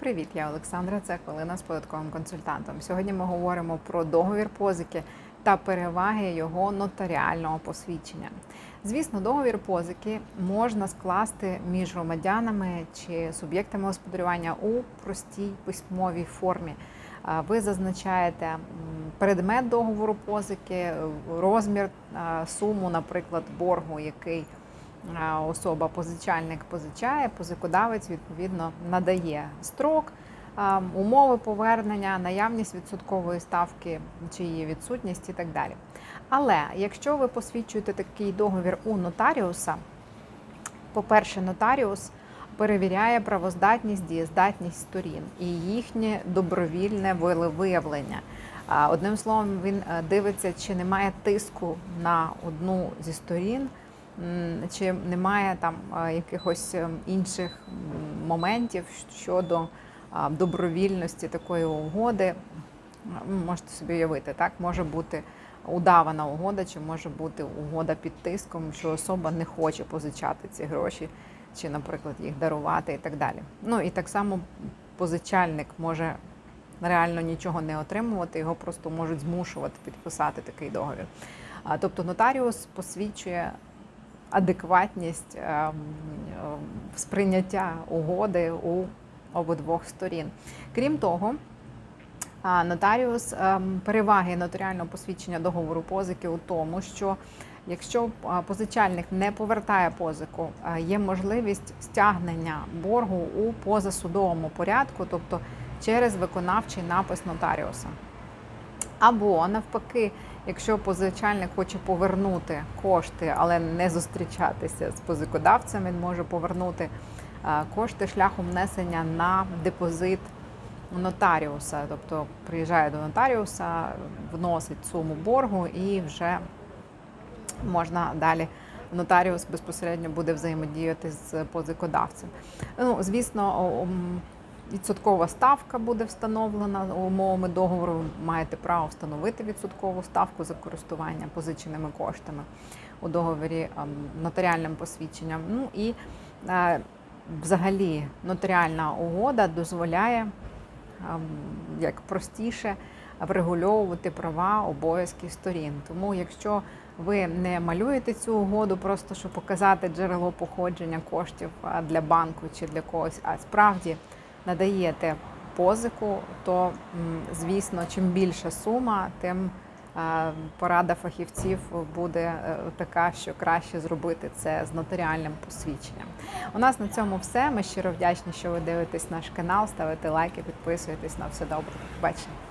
Привіт, я Олександра. Це хвилина з податковим консультантом. Сьогодні ми говоримо про договір позики та переваги його нотаріального посвідчення. Звісно, договір позики можна скласти між громадянами чи суб'єктами господарювання у простій письмовій формі. Ви зазначаєте предмет договору позики, розмір, суму, наприклад, боргу, який особа позичальник позичає, позикодавець відповідно надає строк, умови повернення, наявність відсоткової ставки чи її відсутність і так далі. Але якщо ви посвідчуєте такий договір у нотаріуса, по-перше, нотаріус перевіряє правоздатність, дієздатність сторін і їхнє добровільне волевиявлення. Одним словом, він е, дивиться, чи немає тиску на одну зі сторін, чи немає там е, якихось е, інших моментів щодо добровільності такої угоди. Можете собі уявити, так може бути удавана угода, чи може бути угода під тиском, що особа не хоче позичати ці гроші, чи, наприклад, їх дарувати і так далі. Ну і так само позичальник може реально нічого не отримувати, його просто можуть змушувати підписати такий договір. Тобто нотаріус посвідчує адекватність ем, ем, сприйняття угоди у обидвох сторін. Крім того, Нотаріус ем, переваги нотаріального посвідчення договору позики у тому, що якщо позичальник не повертає позику, є можливість стягнення боргу у позасудовому порядку, тобто через виконавчий напис нотаріуса. Або навпаки, якщо позичальник хоче повернути кошти, але не зустрічатися з позикодавцем, він може повернути кошти шляхом внесення на депозит нотаріуса, тобто приїжджає до нотаріуса, вносить суму боргу і вже можна далі. Нотаріус безпосередньо буде взаємодіяти з позикодавцем. Ну, звісно, відсоткова ставка буде встановлена умовами договору. Маєте право встановити відсоткову ставку за користування позиченими коштами у договорі ем, нотаріальним посвідченням. Ну і е, взагалі нотаріальна угода дозволяє ем, як простіше врегульовувати права обов'язки сторін. Тому, якщо ви не малюєте цю угоду, просто щоб показати джерело походження коштів для банку чи для когось, а справді надаєте позику, то звісно, чим більша сума, тим е, порада фахівців буде е, така, що краще зробити це з нотаріальним посвідченням. У нас на цьому все. Ми щиро вдячні, що ви дивитесь наш канал, ставите лайки, підписуєтесь на все добре. Побачення.